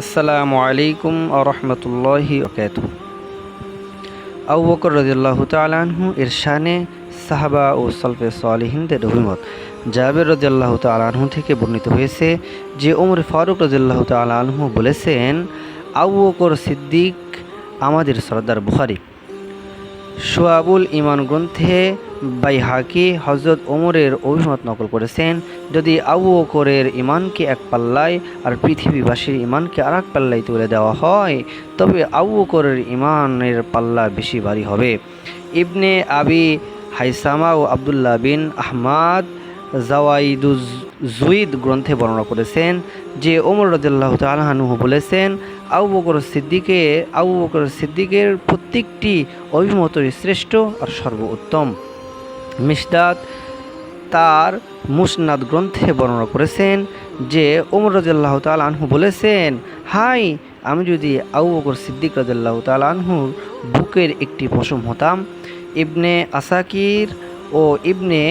আসসালামু আলাইকুম আরহামতুল্লাহি ওকেত আবু বকর রাজিয়াল্লাহ তালাহু এর শানে সাহাবা ও সলফে সালিহিনদের অভিমত। জাবের রাজিয়াল্লাহ তালাহু থেকে বর্ণিত হয়েছে যে ওমর ফারুক রাজিয়াল্লাহ তালাহু বলেছেন, আবু বকর সিদ্দিক আমাদের সর্দার বুখারি। সোয়াবুল ইমান গ্রন্থে বাইহাকি হজরত ওমরের অভিমত নকল করেছেন, যদি আবু ওকরের ইমানকে এক পাল্লায় আর পৃথিবীবাসীর ইমানকে আর এক পাল্লায় তুলে দেওয়া হয়, তবে আবু ওকরের ইমানের পাল্লা বেশি ভারী হবে। ইবনে আবি হাইসামা ও আবদুল্লাহ বিন আহমাদ জাওয়াইদুজ জুইদ গ্রন্থে বর্ণনা করেছেন যে ওমর রাজিয়াল্লাহ তালহানুহ বলেছেন, আবু বকর সিদ্দিকে, আবু বকর সিদ্দিকের প্রত্যেকটি অভিমতই শ্রেষ্ঠ আর সর্বোত্তম। মিসদাদ তার মুসনাদ গ্রন্থে বর্ণনা করেছেন যে ওমর রাজিয়াল্লাহ তাল আনহু বলেছেন, হাই, আমি যদি আবু বকর সিদ্দিক রাজিয়াল্লাহ তাল আনহুর বুকের একটি পশম হতাম, ইবনে আসাকির ও ইবনে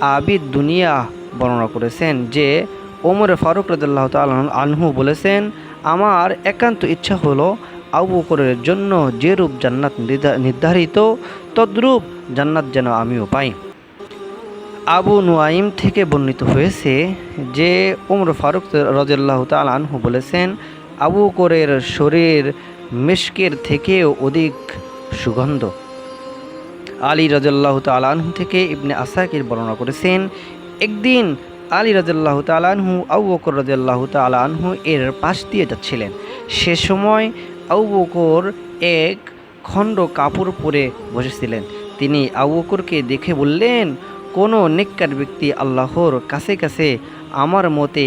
আবিদ দুনিয়া বর্ণনা করেছেন যে ওমর ফারুক রাজিয়াল্লাহ তাল আনহু বলেছেন, আমার একান্ত ইচ্ছা হলো আবু বকরের জন্য যে রূপ জান্নাত নির্ধা- নির্ধারিত, তদ্রূপ জান্নাত যেন আমিও পাই। আবু নুয়াইম থেকে বর্ণিত হয়েছে যে উমর ফারুক রাজিয়াল্লাহ তাল আনহু বলেছেন, আবু করের শরীর মিশকের থেকেও অধিক সুগন্ধ। আলী রাজাল্লাহ তালানহু থেকে ইবনে আসাকির বর্ণনা করেছেন, একদিন আলী রাজাল্লাহ তালানহু আবু বকর রাজাল্লাহ তালানহু এর পাশ দিয়ে যাচ্ছিলেন। সে সময় আবু বকর এক খণ্ড কাপড় পরে বসেছিলেন। তিনি আবু বকরকে দেখে বললেন, কোনো নেককার ব্যক্তি আল্লাহর কাছে কাছে আমার মতে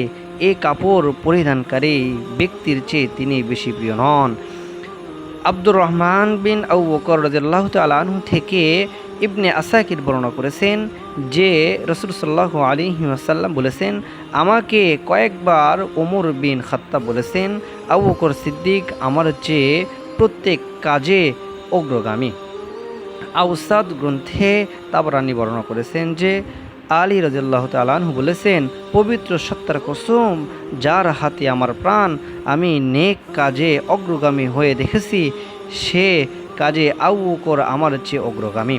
এ কাপড় পরিধানকারী ব্যক্তির চেয়ে তিনি বেশি প্রিয় নন। আব্দুর রহমান বিন আবু বকর রাজিয়াল্লাহ তালাহু থেকে ইবনে আসাকির বর্ণনা করেছেন যে রসুল সাল্লাহ আলী আসাল্লাম বলেছেন, আমাকে কয়েকবার ওমর বিন খাত্তা বলেছেন, আবু বকর সিদ্দিক আমার চেয়ে প্রত্যেক কাজে অগ্রগামী। আউসাদ গ্রন্থে তাবরানি বর্ণনা করেছেন যে আলী রাজিয়াল্লাহ তালাহু বলেছেন, পবিত্র সত্তার কসম, যার হাতে আমার প্রাণ, আমি নেক কাজে অগ্রগামী হয়ে দেখেছি, সে কাজে আউ কর আমার চেয়ে অগ্রগামী।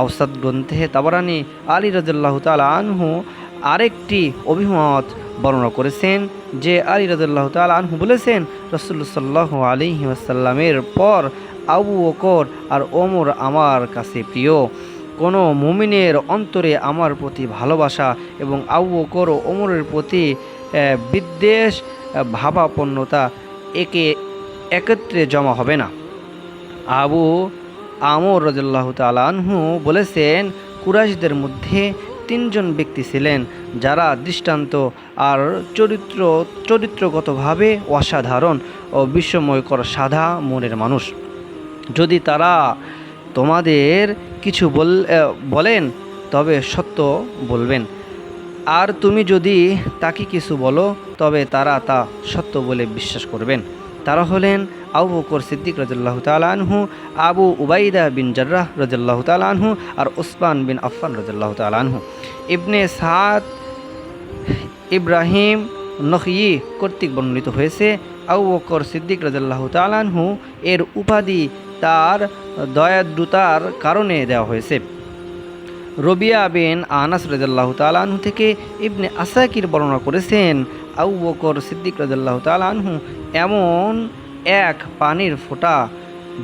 আউসাদ গ্রন্থে তাবরানি আলী রাজিয়াল্লাহ তালা আনহু আরেকটি অভিমত বর্ণনা করেছেন, যে আলী রাজিয়াল্লাহ তালা আনহু বলেছেন রসুল্লা সাল্লাহ আলী আসাল্লামের পর আবু ওকর আর ওমর আমার কাছে প্রিয়। কোনো মুমিনের অন্তরে আমার প্রতি ভালোবাসা এবং আবু বকর ও ওমরের প্রতি বিদ্বেষ ভাবাপন্নতা একে একত্রে জমা হবে না। আবু আমর রাজাল্লাহ তালানহু বলেছেন, কুরাইশদের মধ্যে তিনজন ব্যক্তি ছিলেন যারা দৃষ্টান্ত আর চরিত্র, চরিত্রগতভাবে অসাধারণ ও বিস্ময়কর সাদা মনের মানুষ। যদি তারা তোমাদের কিছু বল বলেন, তবে সত্য বলবেন। আর তুমি যদি তাকে কিছু বলো, তবে তারা তা সত্য বলে বিশ্বাস করবেন। তারা হলেন আবু বকর সিদ্দিক রাজাল্লাহ তালানহু আবু উবাইদা বিন জার্রাহ রাজাল্লাহ তালানহু আর ওসমান বিন আফফান রাজাল্লাহ তালানহু ইবনে সাদ, ইব্রাহিম নখি কর্তৃক বর্ণিত হয়েছে, আবু বকর সিদ্দিক রাজাল্লাহ তালানহু এর উপাধি তার দয়াদ্রুতার কারণে দেওয়া হয়েছে। রবিয়া বিন আনাস রাজাল্লাহ তালানহু থেকে ইবনে আসাকির বর্ণনা করেছেন, আবু বকর সিদ্দিক রাজাল্লাহ তালানহু এমন এক পানির ফোঁটা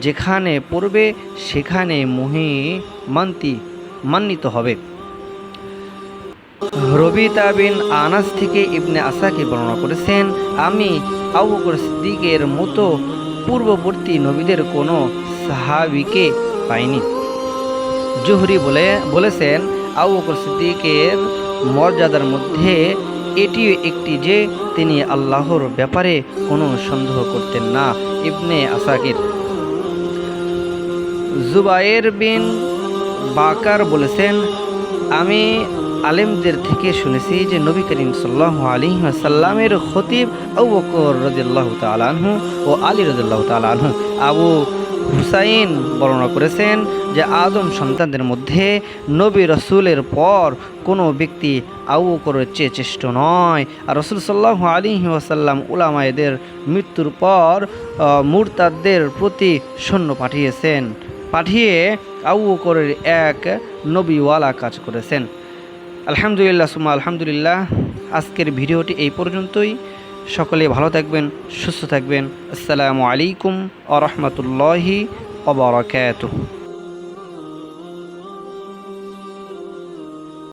যেখানে পড়বে, সেখানে মহি মান্তি মান্বিত হবে। রবিতা বিন আনাস থেকে ইবনে আসাকে বর্ণনা করেছেন, আমি আবু বকর সিদ্দিকের মতো পূর্ববর্তী নবীদের কোনো সাহাবিকে পাইনি জুহরি বলে, বলেছেন, আবু বকর সিদ্দিকের মর্যাদার মধ্যে এটিও একটি যে তিনি আল্লাহর ব্যাপারে কোনো সন্দেহ করতেন না, ইবনে আসাকির। জুবায়ের বিন বাকার বলেছেন, আমি আলেমদের থেকে শুনেছি যে নবী করিম সাল্লাহ আলী সাল্লামের খতিব আবু বকর রাজিয়াল্লাহ তালাহু ও আলী রাজিয়াল্লাহ তালাহু আবু হুসাইন বর্ণনা করেছেন যে আদম সন্তানদের মধ্যে নবী রসুলের পর কোনো ব্যক্তি আউ বকরের চেয়ে চেষ্ট নয়। আর রসুল সাল্লাহ আলী ওয়াসাল্লাম উলামায়েদের মৃত্যুর পর আহ, মুরতাদদের প্রতি সৈন্য পাঠিয়েছেন। পাঠিয়ে আউ বকরের এক নবীওয়ালা কাজ করেছেন। আলহামদুলিল্লাহ সুমা আলহামদুলিল্লাহ। আজকের ভিডিওটি এই পর্যন্তই। সকলে ভালো থাকবেন, সুস্থ থাকবেন। আসসালামু আলাইকুম আ রহমতুল্লাহি অবরাকাতুহ